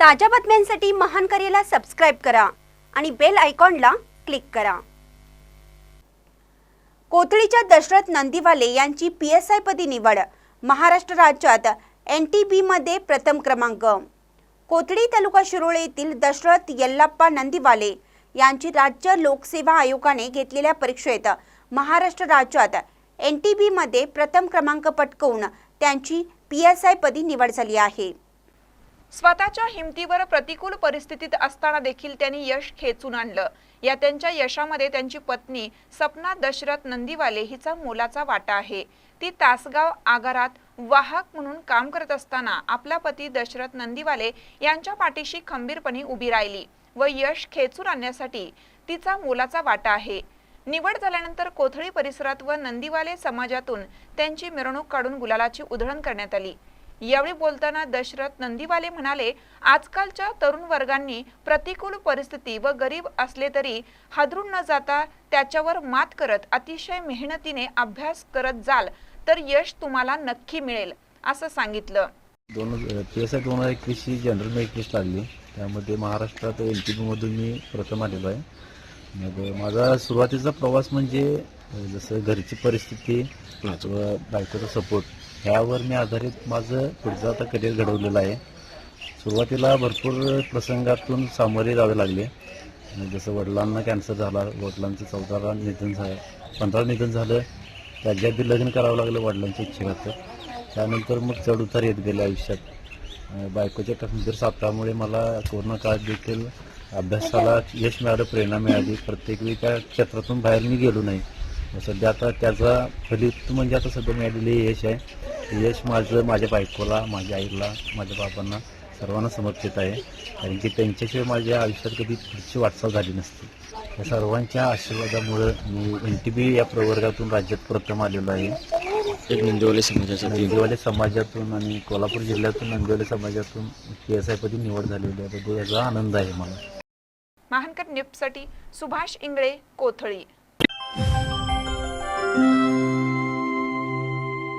ताज्या बातम्यांसाठी महान करेला सबस्क्राईब करा आणि बेल आयकॉनला क्लिक करा. कोथळीच्या दशरथ नंदीवाले यांची पी एस आय पदी निवड महाराष्ट्र राज्यात एन टी बीमध्ये प्रथम क्रमांक. कोथळी तालुका शिरोळे येथील दशरथ यल्लाप्पा नंदीवाले यांची राज्य लोकसेवा आयोगाने घेतलेल्या परीक्षेत महाराष्ट्र राज्यात एन टी बीमध्ये प्रथम क्रमांक पटकवून त्यांची पी एस आय पदी निवड झाली आहे. स्वतःच्या हिमतीवर प्रतिकूल परिस्थितीत असताना देखील त्यांनी यश खेचून आणलं. या त्यांच्या यशामध्ये त्यांची पत्नी सपना दशरथ नंदीवाले हिचा मोलाचा वाटा आहे. ती तासगाव आगारात वाहक म्हणून काम करत असताना आपला पती दशरथ नंदीवाले यांच्या पाठीशी खंबीरपणे उभी राहिली व यश खेचून आणण्यासाठी तिचा मोलाचा वाटा आहे. निवड झाल्यानंतर कोथळी परिसरात व नंदीवाले समाजातून त्यांची मिरवणूक काढून गुलालाची उधळण करण्यात आली. यावेळी बोलताना दशरथ नंदीवाले म्हणाले आजकालच्या तरुण वर्गांनी प्रतिकूल परिस्थिती व गरीब असले तरी हादरून न जाता त्याच्यावर मात करत अतिशय मेहनतीने अभ्यास करत जाल तर यश तुम्हाला नक्की मिळेल असं सांगितलं. दोन पी एस आय दोन हजार एकवीसची जनरल मेरिट लिस्ट लागली. त्यामध्ये महाराष्ट्रात एन पी बीमधून मी प्रथम आलेलो आहे. मग माझा सुरुवातीचा प्रवास म्हणजे जसं घरची परिस्थिती बायकोचा सपोर्ट ह्यावर मी आधारित माझं पुढचं आता करिअर घडवलेलं आहे. सुरुवातीला भरपूर प्रसंगातून सामोरे जावे लागले. जसं वडिलांना कॅन्सर झाला वडिलांचं चौदाला निधन झालं पंधरा निधन झालं. त्याच्यात बी लग्न करावं लागलं वडिलांच्या इच्छेखातर त्यानंतर मग चढउतार येत गेले आयुष्यात. बायकोच्या गंभीर सापटामुळे मला कोरोना काळात देखील अभ्यासाला यश मिळालं प्रेरणा मिळाली. प्रत्येक वेळी त्या क्षेत्रातून बाहेर मी गेलो नाही. सध्या आता त्याचा फलित म्हणजे आता सध्या मिळालेले हे यश आहे. यश माझं माझ्या बायकोला माझ्या आईला माझ्या बाबांना सर्वांना समर्पित आहे. कारण की त्यांच्याशिवाय माझ्या आयुष्यात कधी पुढची वाटचाल झाली नसती. या सर्वांच्या आशीर्वादामुळं मी एन टी बी या प्रवर्गातून राज्यात प्रथम आलेलो आहे. एक नंदिवली नंदिवाले समाजातून आणि कोल्हापूर जिल्ह्यातून नंदिवाले समाजातून पी एस आय पदी निवड झालेली आहे. याचा आनंद आहे मला. महानकर निफ्टसाठी सुभाष इंगळे कोथळी.